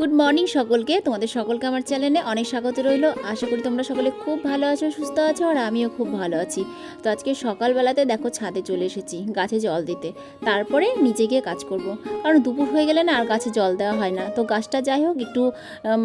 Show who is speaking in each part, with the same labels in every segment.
Speaker 1: Good morning সকলকে। তোমাদের সকলকে আমার চ্যানেলে অনেক স্বাগত রইল। আশা করি তোমরা সকলে খুব ভালো আছো, সুস্থ আছো, আর আমিও খুব ভালো আছি। তো আজকে সকালবেলাতে দেখো ছাদে চলে এসেছি গাছে জল দিতে। তারপরে নিচে গিয়ে কাজ করব। কারণ দুপুর হয়ে গেলে না আর গাছে জল দেওয়া হয় না। তো গাছটা যাই হোক একটু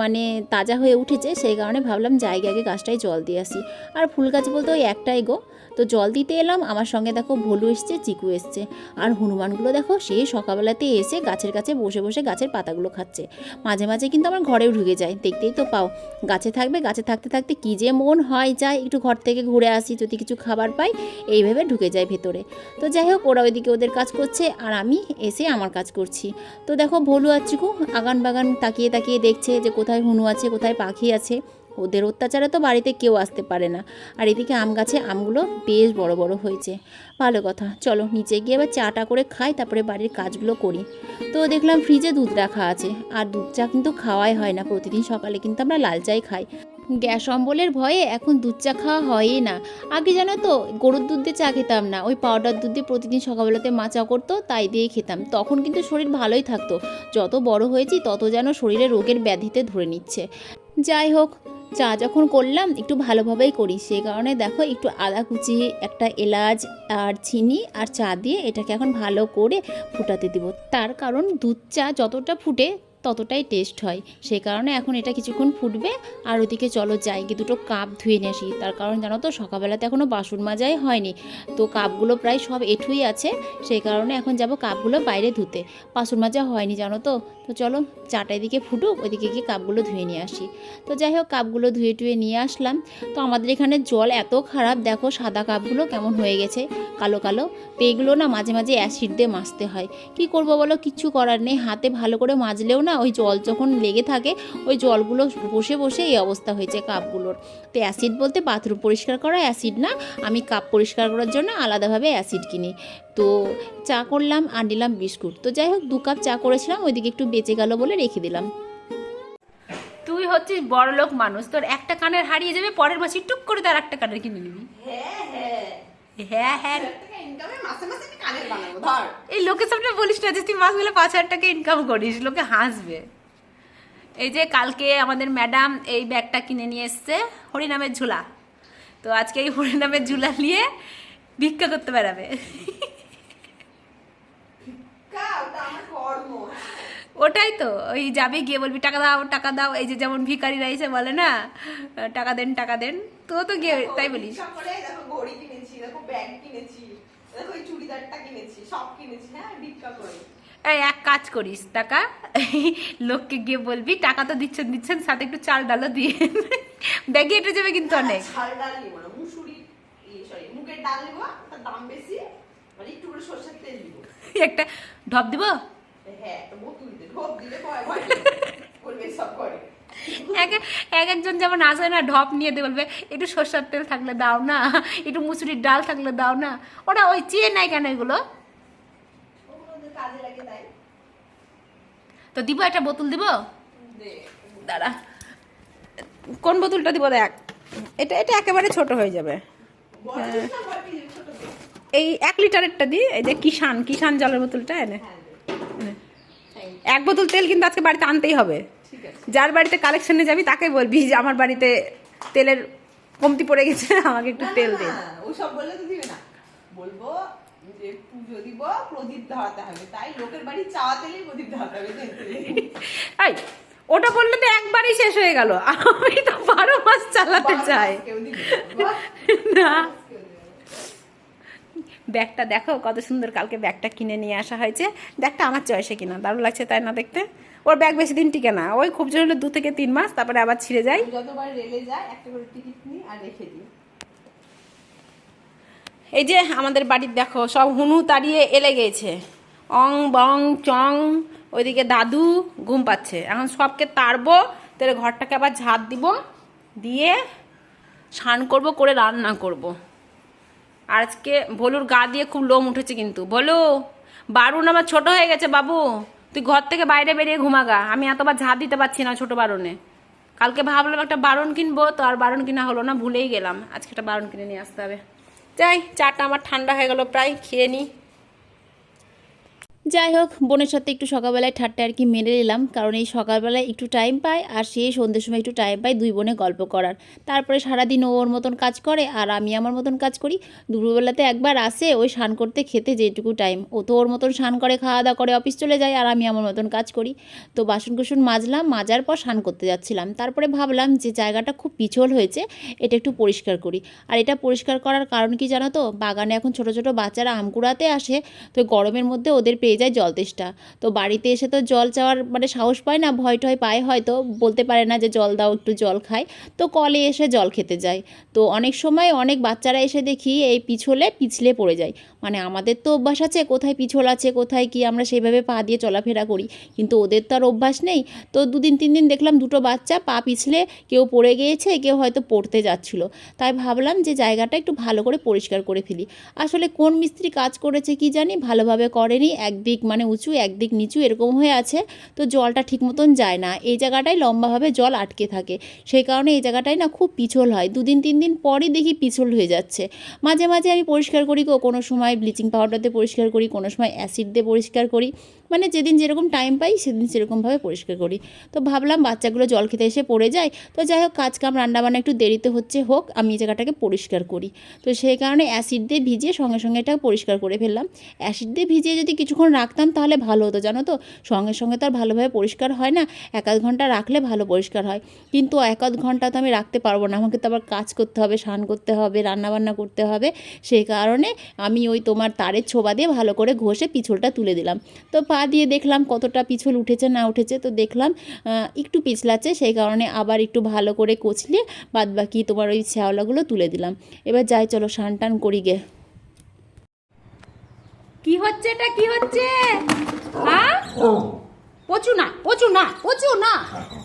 Speaker 1: মানে তাজা হয়ে উঠেছে। সেই কারণে ভাবলাম যাই আগে গাছটায় জল দিয়ে আসি। আর ফুল গাছ বলতে ওই একটাই গো। তো জল দিতে এলাম, আমার সঙ্গে দেখো ভলু এসছে, চিকু এসছে। আর হনুমানগুলো দেখো সেই সকালবেলাতে এসে গাছের কাছে বসে বসে গাছের পাতাগুলো খাচ্ছে। মাঝে মাঝে কিন্তু আমার ঘরেও ঢুকে যায়, দেখতেই তো পাও। গাছে থাকবে, গাছে থাকতে থাকতে কী যে মন হয় যায়, একটু ঘর থেকে ঘুরে আসি, যদি কিছু খাবার পাই এইভাবে ঢুকে যায় ভেতরে। তো যাই হোক, ওরা ওইদিকে ওদের কাজ করছে, আর আমি এসে আমার কাজ করছি। তো দেখো ভলু আর চিকু আগান বাগান তাকিয়ে তাকিয়ে দেখছে যে কোথায় হনু আছে, কোথায় পাখি আছে। ওদের অত্যাচারে তো বাড়িতে কেউ আসতে পারে না। আর এদিকে আম গাছে আমগুলো বেশ বড় বড় হয়েছে। ভালো কথা। চলো, নিচে গিয়ে এবার চাটা করে খাই, তারপরে বাড়ির কাজগুলো করি। তো দেখলাম ফ্রিজে দুধ রাখা আছে। আর দুধ চা কিন্তু খাওয়াই হয় না। প্রতিদিন সকালে কিন্তু আমরা লাল চাই খাই। গ্যাস অম্বলের ভয়ে এখন দুধ চা খাওয়া হয়ই না। আগে জানো তো, গরুর দুধ দিয়ে চা খেতাম না। ওই পাউডার দুধ দিয়ে প্রতিদিন সকালবেলাতে মা চা করতো, তাই দিয়েই খেতাম। তখন কিন্তু শরীর ভালোই থাকতো। যত বড় হয়েছি, তত যেন শরীরে রোগের ব্যাধিতে ধরে নিচ্ছে। যাই হোক চা যখন করলাম, একটু ভালোভাবেই করি। সেই কারণে দেখো, একটু আদা কুচি, একটা এলাচ আর চিনি আর চা দিয়ে এটাকে এখন ভালো করে ফুটাতে দিব। তার কারণ দুধ চা যতটা ফুটে ততটাই টেস্ট হয়। সেই কারণে এখন এটা কিছুক্ষণ ফুটবে আর ওদিকে চলো যাই, গিয়ে দুটো কাপ ধুয়ে নিয়ে আসি। তার কারণ জানো তো, সকালবেলাতে এখনও বাসন মাজাই হয়নি। তো কাপগুলো প্রায় সব এঠুই আছে। সেই কারণে এখন যাব কাপগুলো বাইরে ধুতে। বাসন মাজা হয়নি, জানো তো। তো চলো চাটা এদিকে ফুটুক, ওইদিকে গিয়ে কাপগুলো ধুয়ে নিয়ে আসি। তো যাই হোক, কাপগুলো ধুয়ে টুয়ে নিয়ে আসলাম। তো আমাদের এখানে জল এত খারাপ, দেখো সাদা কাপগুলো কেমন হয়ে গেছে, কালো কালো। তো এগুলো না মাঝে মাঝে অ্যাসিড দিয়ে মাজতে হয়। কি করব বলো কিচ্ছু করার নেই। হাতে ভালো করে মাজলেও না ওই জল যখন লেগে থাকে, ওই জলগুলো বসে বসে এই অবস্থা হয়েছে কাপগুলোর। তো অ্যাসিড বলতে বাথরুম পরিষ্কার করা অ্যাসিড না, আমি কাপ পরিষ্কার করার জন্য আলাদাভাবে অ্যাসিড কিনি। তো চা করলাম আর নিলাম বিস্কুট। তো যাই হোক দু কাপ চা করেছিলাম ওইদিকে একটু বেঁচে গেল বলে রেখে দিলাম। তুই হচ্ছিস বড় লোক মানুষ তোর একটা কানের হারিয়ে যাবে পরের বছর টুক করে তার একটা কানের কিনে নিবি। হ্যাঁ হ্যাঁ।
Speaker 2: ইনকামে মাসে মাসে একটা কানের বানাবো ধর।
Speaker 1: এই লোকের সামনে বলিস না যে তুই মাস মিলে পাঁচ হাজার টাকা ইনকাম করিস লোকে হাসবে। এই যে কালকে আমাদের ম্যাডাম এই ব্যাগটা কিনে নিয়ে এসছে হরিনামের ঝুলা। তো আজকে এই হরিনামের ঝুলা নিয়ে ভিক্ষা করতে বেড়াবে
Speaker 2: কা ওটা আমার কর্ম
Speaker 1: ওটাই তো ওই যাবে গিয়ে বলবি টাকা দাও টাকা দাও। এই যে যেমন ভিখারিরা এসে বলে না টাকা দেন টাকা দেন। তো তো গিয়ে তাই বলিস।
Speaker 2: হ্যাঁ
Speaker 1: এক কাজ করিস টাকা লোককে গিয়ে বলবি টাকা তো দিচ্ছেন দিচ্ছেন সাথে একটু চাল ডালও দিয়ে ব্যাগে এটে যাবে কিন্তু অনেক।
Speaker 2: ছাল ডাল নিবো না মুসুরি সরি মুগের ডাল নিবো দাম বেশি একটু করে সরষের তেল দিব।
Speaker 1: একটা ঢপ দিব?
Speaker 2: হ্যাঁ
Speaker 1: এক এক একজন যেমন আসে না ঢপ নিয়ে দিয়ে বলবে একটু সর্ষের তেল থাকলে দাও না একটু মুসুরির ডাল থাকলে দাও না। ওরা ওই চেয়ে নেয় কেন এগুলো? তো দিব একটা বোতল দিব? দাঁড়া। কোন বোতলটা দিব দেখ। এটা এটা একেবারে ছোট হয়ে যাবে
Speaker 2: বড় জিনিস না, বড় জিনিস, ছোট দে।
Speaker 1: এই এক লিটারেরটা দি এই যে কিষান কিষান জলের বোতলটা এনে
Speaker 2: হ্যাঁ দে।
Speaker 1: এক বোতল তেল কিন্তু আজকে বাড়িতে আনতেই হবে। যার বাড়িতে কালেকশনে যাবি তাকে বলবি যে আমার বাড়িতে তেলের কমতি পড়ে গেছে আমাকে একটু তেল দিন
Speaker 2: ওসব বললে তো দিবে না। বলব যে পুজো দিব প্রদীপ ধরাতে হবে। তাই লোকের বাড়ি চাওয়া তেলেই প্রদীপ ধরাতে হবে
Speaker 1: এই ওটা বললে তো একবারই শেষ হয়ে গেল। আমি তো বারো মাস চালাতে চাই।
Speaker 2: না।
Speaker 1: ব্যাগটা দেখো কত সুন্দর কালকে ব্যাগটা কিনে নিয়ে আসা হয়েছে। ব্যাগটা আমার চয়েসে কিনা দারুণ লাগছে তাই না দেখতে? ওর ব্যাগ বেশি দিন টিকে না। ওই খুব জোর হলে দু থেকে তিন মাস তারপরে আবার ছিঁড়ে যায়।
Speaker 2: যতবার রেলে যাই একটা করে টিকিট নিই আর রেখে দিই।
Speaker 1: এই যে আমাদের বাড়ির দেখো সব হুনু তাড়িয়ে এলে গেছে। অং বং চং ওইদিকে দাদু ঘুম পাচ্ছে। এখন সবকে তাড়বো তাহলে ঘরটাকে আবার ঝাঁট দিব দিয়ে স্নান করব করে রান্না করব। আজকে ভলুর গা দিয়ে খুব লোম উঠেছে কিন্তু। ভলু বারুন আমার ছোট হয়ে গেছে বাবু। তুই ঘর থেকে বাইরে বেরিয়ে ঘুমাগা আমি এতবার ঝাঁপ দিতে পারছি না ছোট বারণে কালকে ভাবলাম একটা বারণ কিনবো, তো আর বারণ কিনা হলো না, ভুলেই গেলাম। আজকে একটা বারণ কিনে নিয়ে আসতে হবে। যাই, চাটা আমার ঠান্ডা হয়ে গেল, প্রায় খেয়ে নিই যাই হোক, বোনের সাথে একটু সকালবেলায় ঠাট্টা আর কি মেরে নিলাম, কারণ এই সকালবেলায় একটু টাইম পায় আর সেই সন্ধ্যের সময় একটু টাইম পাই দুই বোনে গল্প করার। তারপরে সারাদিন ও ওর মতন কাজ করে আর আমি আমার মতন কাজ করি। দুপুরবেলাতে একবার আসে, ওই স্নান করতে খেতে যেটুকু টাইম ও তো ওর মতন স্নান করে খাওয়া দাওয়া করে অফিস চলে যায় আর আমি আমার মতন কাজ করি। তো বাসন কুসন মাজলাম, মাজার পর স্নান করতে যাচ্ছিলাম। তারপরে ভাবলাম যে জায়গাটা খুব পিছল হয়েছে, এটা একটু পরিষ্কার করি। আর এটা পরিষ্কার করার কারণ কি জানো তো? বাগানে এখন ছোট ছোট বাচ্চারা আম কুড়াতে আসে, তো গরমের মধ্যে ওদের পেয়ে যায় জল তেষ্টা। তো বাড়িতে এসে তো জল চাওয়ার মানে সাহস পায় না, ভয় টয় পায় হয়তো, বলতে পারে না যে জল দাও, একটু জল খায় তো কলে এসে জল খেতে যায়। তো অনেক সময় অনেক বাচ্চারা এসে দেখি এই পিছলে পিছলে পড়ে যায়। মানে আমাদের তো অভ্যাস আছে, কোথায় পিছল আছে, কোথায় কি আমরা সেইভাবে পা দিয়ে চলাফেরা করি। কিন্তু ওদের তো আর অভ্যাস নেই। তো দুদিন, তিন দিন দেখলাম দুটো বাচ্চা পা পিছলে কেউ পড়ে গিয়েছে, কেউ হয়তো পড়তে যাচ্ছিল। তাই ভাবলাম যে জায়গাটা একটু ভালো করে পরিষ্কার করে ফেলি। আসলে কোন মিস্ত্রি কাজ করেছে কি জানি, ভালোভাবে করেনি একদিক মানে উঁচু একদিক নিচু এরকম হয়ে আছে, তো জলটা ঠিক মতন যায় না। এই জায়গাটায় লম্বাভাবে জল আটকে থাকে। সেই কারণে এই জায়গাটায় না খুব পিছল হয়। দুদিন, তিন দিন পরই দেখি পিছল হয়ে যাচ্ছে। মাঝে মাঝে আমি পরিষ্কার করি কোনো সময় ব্লিচিং পাউডার দিয়ে পরিষ্কার করি, কোনো সময় অ্যাসিড দিয়ে পরিষ্কার করি। মানে যেদিন যেরকম টাইম পাই, সেদিন সেরকমভাবে পরিষ্কার করি। তো ভাবলাম বাচ্চাগুলো জল খেতে এসে পড়ে যায়। তো যাই হোক, কাজ কাম, রান্নাবান্না একটু দেরিতে হচ্ছে হোক, আমি এই জায়গাটাকে পরিষ্কার করি। তো সেই কারণে অ্যাসিড দিয়ে ভিজিয়ে সঙ্গে সঙ্গে এটা পরিষ্কার করে ফেললাম। অ্যাসিড দিয়ে ভিজিয়ে যদি কিছুক্ষণ রাখতাম তাহলে ভালো হতো, জানো তো? সঙ্গে সঙ্গে তো আর ভালোভাবে পরিষ্কার হয় না। এক আধ ঘণ্টা রাখলে ভালো পরিষ্কার হয়। কিন্তু এক আধ ঘণ্টা তো আমি রাখতে পারব না। আমাকে তো আবার কাজ করতে হবে, স্নান করতে হবে, রান্নাবান্না করতে হবে। সেই কারণে আমি ওই তোমার তারের ছোবা দিয়ে ভালো করে ঘষে পিছলটা তুলে দিলাম। তো পা দিয়ে দেখলাম কতটা পিছল উঠেছে, না উঠেছে, তো দেখলাম একটু পিছলাচ্ছে। সেই কারণে আবার একটু ভালো করে কচলে বাদ বাকি তোমার ওই শ্যাওলাগুলো তুলে দিলাম। এবার যাই, চলো স্নান টান করি গে।
Speaker 3: কি হচ্ছে এটা? কি হচ্ছে? হ্যাঁ? পচু না পচু না পচু না।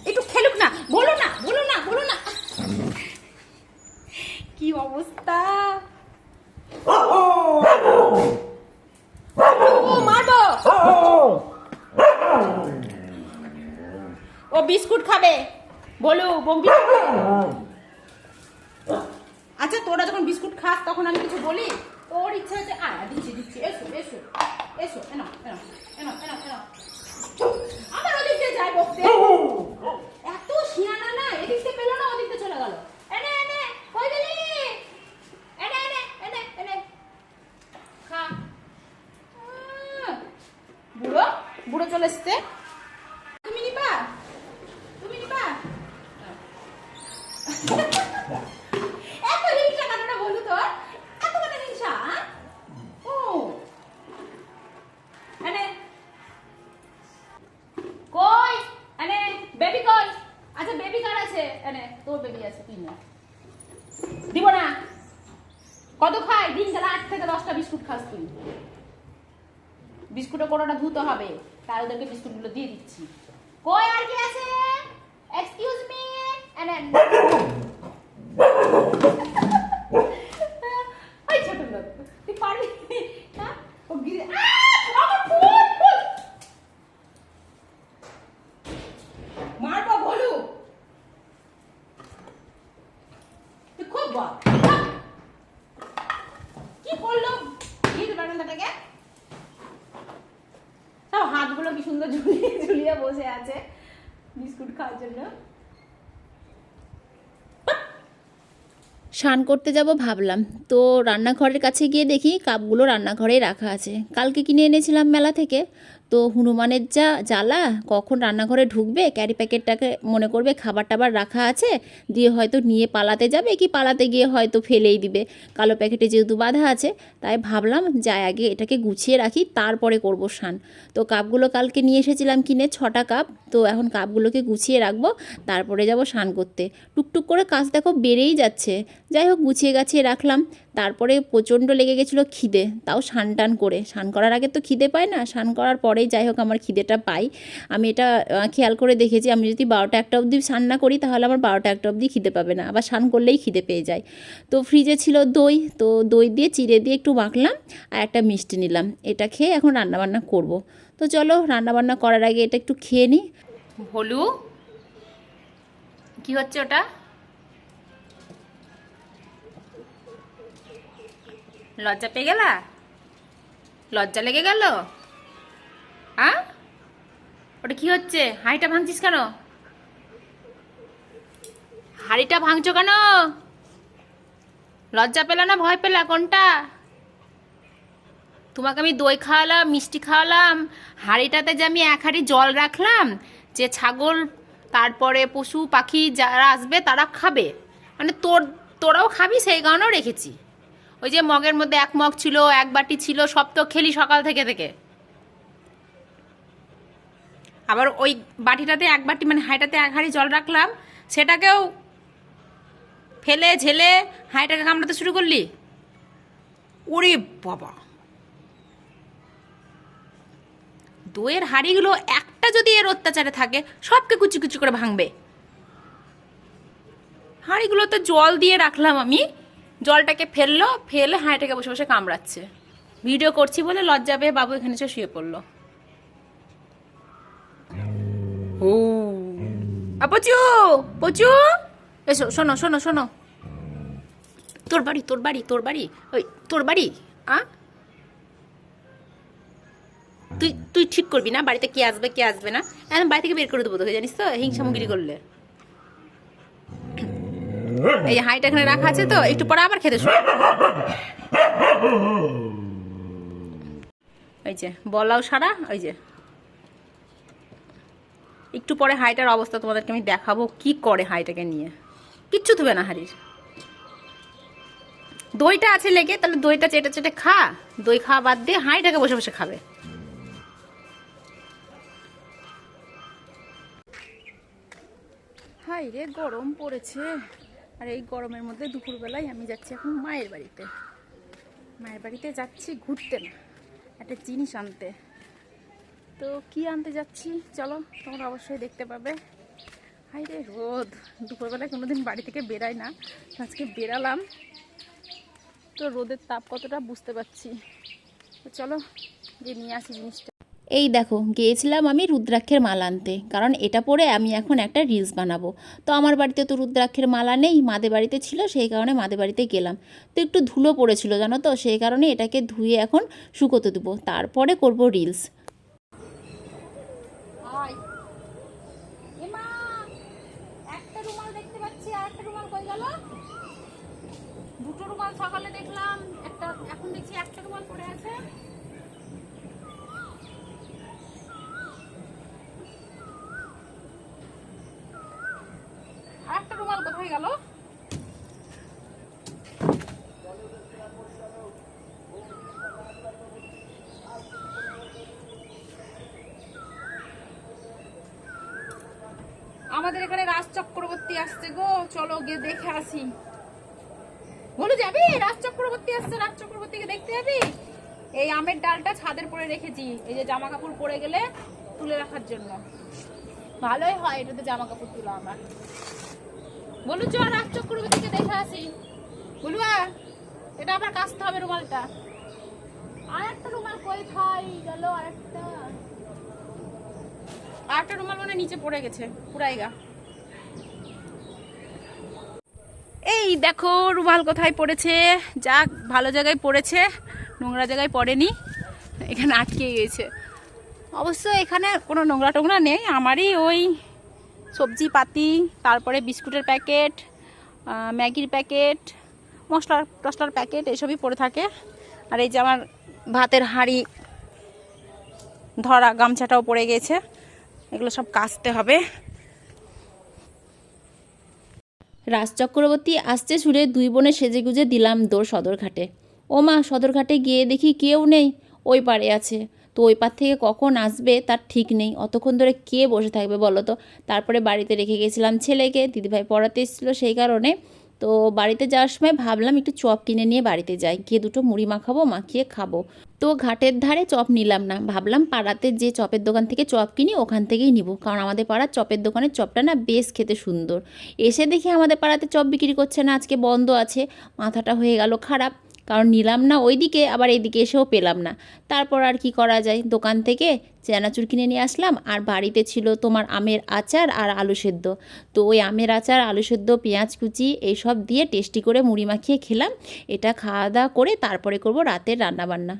Speaker 3: একটু খেলুক না বলো না বলো না বলো না। কি অবস্থা? ও মারবো ও বিস্কুট খাবে। বলো বোম আচ্ছা তোরা যখন বিস্কুট খাস তখন আমি কিছু বলি? ওর ইচ্ছা আছে আ দিচ্ছি দিচ্ছি এসো এসো এসো এনো এনো এনো এনো এনো তোর বেবি আছে তুই না দিব না। কত খাই? দিন গেলে আট থেকে দশটা বিস্কুট খাস তুই। বিস্কুটে কোনোটা ধুতে হবে। তাই ওদেরকে বিস্কুটগুলো দিয়ে দিচ্ছি। কই আর কি আছে? এক্সকিউজ মি ওই ছোট লোক, তুই পারবি? হ্যাঁ? ও গিয়ে আহ! আমার ফুল ফুল মারবো বলু তুই খুব বল কি করল কি বারান্দাটাকে তাও হাতগুলো কি সুন্দর ঝুলিয়ে ঝুলিয়ে বসে আছে বিস্কুট খাওয়ার জন্য
Speaker 1: স্নান করতে যাব ভাবলাম। তো রান্নাঘরের কাছে গিয়ে দেখি কাপগুলো রান্নাঘরেই রাখা আছে। কালকে কিনে এনেছিলাম মেলা থেকে। তো হনুমানের যা জ্বালা, কখন রান্নাঘরে ঢুকবে ক্যারি প্যাকেটটাকে মনে করবে খাবার টাবার রাখা আছে, দিয়ে হয়তো নিয়ে পালাতে যাবে কি পালাতে গিয়ে হয়তো ফেলেই দিবে। কালো প্যাকেটে যেহেতু বাঁধা আছে, তাই ভাবলাম যাই আগে এটাকে গুছিয়ে রাখি, তারপরে করব স্নান। তো কাপগুলো কালকে নিয়ে এসেছিলাম কিনে, ছটা কাপ, তো এখন কাপগুলোকে গুছিয়ে রাখব, তারপরে যাব স্নান করতে। টুকটুক করে কাজ দেখো বেড়েই যাচ্ছে। যাই হোক গুছিয়ে গাছিয়ে রাখলাম। তারপরে প্রচণ্ড লেগে গেছিল খিদে, তাও স্নান টান করে। স্নান করার আগে তো খিদে পায় না, স্নান করার পরেই যাই হোক আমার খিদেটা পাই। আমি এটা খেয়াল করে দেখেছি, আমি যদি বারোটা একটা অবধি স্নান না করি তাহলে আমার বারোটা একটা অবধি খিদে পাবে না, আবার স্নান করলেই খিদে পেয়ে যায়। তো ফ্রিজে ছিল দই, তো দই দিয়ে চিড়ে দিয়ে একটু মাখলাম আর একটা মিষ্টি নিলাম। এটা খেয়ে এখন রান্নাবান্না করব। তো চলো রান্নাবান্না করার আগে এটা একটু খেয়ে নিই।
Speaker 3: ভলু কি হচ্ছে ওটা? লজ্জা পেয়ে গেলা? লজ্জা লেগে গেল? আ? ওটা কি হচ্ছে? হাঁড়িটা ভাঙছিস কেন? হাঁড়িটা ভাঙছো কেন? লজ্জা পেলা না ভয় পেলা? কোনটা? তোমাকে আমি দই খাওয়ালাম, মিষ্টি খাওয়ালাম, হাঁড়িটাতে যে আমি এক হাঁড়ি জল রাখলাম, যে ছাগল, তারপরে পশু, পাখি যারা আসবে তারা খাবে। মানে তোর, তোরাও খাবি, সেই কারণেও রেখেছি। ওই যে মগের মধ্যে এক মগ ছিল, এক বাটি ছিল, সব তো খেলি সকাল থেকে থেকে। আবার ওই বাটিটাতে এক বাটি মানে হাঁড়িটাতে এক হাঁড়ি জল রাখলাম, সেটাকেও ফেলে ঝেলে হাঁড়িটাকে কামড়াতে শুরু করলি? ওরে বাবা! দইয়ের হাঁড়িগুলো একটা যদি এর অত্যাচারে থাকে, সবকে কুচি কুচি করে ভাঙবে। হাঁড়িগুলো তো জল দিয়ে রাখলাম আমি জলটাকে ফেলল ফেলে হাঁড়িটাকে বসে বসে কামড়াচ্ছে। ভিডিও করছি বলে লজ্জা পেয়ে বাবু এখানে এসে শুয়ে পড়ল। ও। পচু পচু। এসো শোনো শোনো শোনো। তোর বাড়ি তোর বাড়ি তোর বাড়ি ওই তোর বাড়ি আ? তুই তুই ঠিক করবি না? বাড়িতে কে আসবে কে আসবে না? এখন বাড়ি থেকে বের করে দেবো তোকে জানিস তো? হিংসামুগিরি করলে। এই যে হাঁড়িটা এখানে রাখা আছে তো, একটু পরে আবার খেতে শোন ওই যে, বলাও সারা ওই যে। একটু পরে হাঁড়িটার অবস্থা তোমাদেরকে আমি দেখাবো, কি করে হাঁড়িটাকে নিয়ে। কিচ্ছু থুবে না হাঁড়ির। দইটা আছে লেগে, তাহলে দইটা চেটে চেটে খা। দই খাওয়া বাদ দিয়ে হাঁড়িটাকে বসে বসে খাবে। হাই রে, গরম পড়েছে। আর এই গরমের মধ্যে দুপুরবেলায় আমি যাচ্ছি এখন মায়ের বাড়িতে। মায়ের বাড়িতে যাচ্ছি ঘুরতে না, একটা জিনিস আনতে। তো কি আনতে যাচ্ছি? চলো, তোমরা অবশ্যই দেখতে পাবে। হাই রে রোদ, দুপুরবেলায় কোনো দিন বাড়ি থেকে বেরাই না, আজকে বেরালাম। তো রোদের তাপ কতটা বুঝতে পারছি। তো চলো, গিয়ে নিয়ে আসি জিনিসটা।
Speaker 1: এই দেখো, গিয়েছিলাম আমি রুদ্রাক্ষের মালা আনতে। কারণ এটা পরে আমি এখন একটা রিলস বানাবো। তো আমার বাড়িতে তো রুদ্রাক্ষের মালা নেই মাদে বাড়িতে ছিল, সেই কারণে মাদে বাড়িতে গেলাম। তো একটু ধুলো পড়েছিল, জানো তো? সেই কারণে এটাকে ধুয়ে এখন শুকোতে দেবো। তারপরে করব রিলস
Speaker 3: দুটো রুমাল সকালে দেখলাম, একটা, এখন দেখছি একটা রুমাল আছে আর একটা রুমাল কোথায় গেল। আমাদের এখানে রাজ চক্রবর্তী আসছে গো, চলো গিয়ে দেখে আসি। বলে, যাবি? রাজ চক্রবর্তী আসছে, রাজ চক্রবর্তীকে দেখতে যাবি? এই আমের ডালটা ছাদের পরে রেখেছি, এই যে জামা কাপড় পরে গেলে তুলে রাখার জন্য। ভালোই হয়, এটাতে জামা কাপড় তুলা আমার। বলু চ, রাজ চক্রবর্তীকে দেখে আসি। বলুয়া এটা আবার কাচতে হবে রুমালটা। আর একটা রুমাল কই খাই গেল, আরেকটা। আরেকটা রুমাল মানে নিচে পড়ে গেছে, পুরাই গা। এই দেখো, রুমাল কোথায় পড়েছে? যাক, ভালো জায়গায় পড়েছে, নোংরা জায়গায় পড়েনি, এখানে আটকে গেছে। অবশ্য এখানে কোনো নোংরা টোংরা নেই, আমারই ওই সবজি পাতি, তারপরে বিস্কুটের প্যাকেট ম্যাগির প্যাকেট, মশলা টসলার প্যাকেট, এসবই পড়ে থাকে। আর এই যে আমার ভাতের হাঁড়ি, ধরা গামছাটাও পড়ে গেছে। এগুলো সব কাচতে হবে।
Speaker 1: রাজ চক্রবর্তী আসছে ছুড়ে দুই বোনে সেজে গুজে দিলাম দোর সদরঘাটে। ও মা সদরঘাটে গিয়ে দেখি কেউ নেই, ওই পারে আছে। তো ওই পার থেকে কখন আসবে তার ঠিক নেই। অতক্ষণ ধরে কে বসে থাকবে বলো তো? তারপরে বাড়িতে রেখে গেছিলাম ছেলেকে, দিদিভাই পড়াতে এসেছিল সেই কারণে। তো বাড়িতে যাওয়ার সময় ভাবলাম একটু চপ কিনে নিয়ে বাড়িতে যাই। গিয়ে দুটো মুড়ি মাখাবো, মাখিয়ে খাব। তো ঘাটের ধারে চপ নিলাম না। ভাবলাম পাড়াতে যে চপের দোকান থেকে চপ কিনি ওখান থেকেই নিব। কারণ আমাদের পাড়ার চপের দোকানের চপটা না বেশ খেতে সুন্দর। এসে দেখি আমাদের পাড়াতে চপ বিক্রি করছে না, আজকে বন্ধ আছে। মাথাটা হয়ে গেল খারাপ। কারণ নিলাম না ওইদিকে, আবার এইদিকে এসেও পেলাম না। তারপর আর কি করা যায়? দোকান থেকে চেনাচুর কিনে নিয়ে আসলাম, আর বাড়িতে ছিল তোমার আমের আচার আর আলু সেদ্ধ। তো ওই আমের আচার, আলু সেদ্ধ, পেঁয়াজ কুচি, এইসব দিয়ে টেস্টি করে মুড়ি মাখিয়ে খেলাম। এটা খাওয়া দাওয়া করে তারপরে করব রাতের রান্নাবান্না।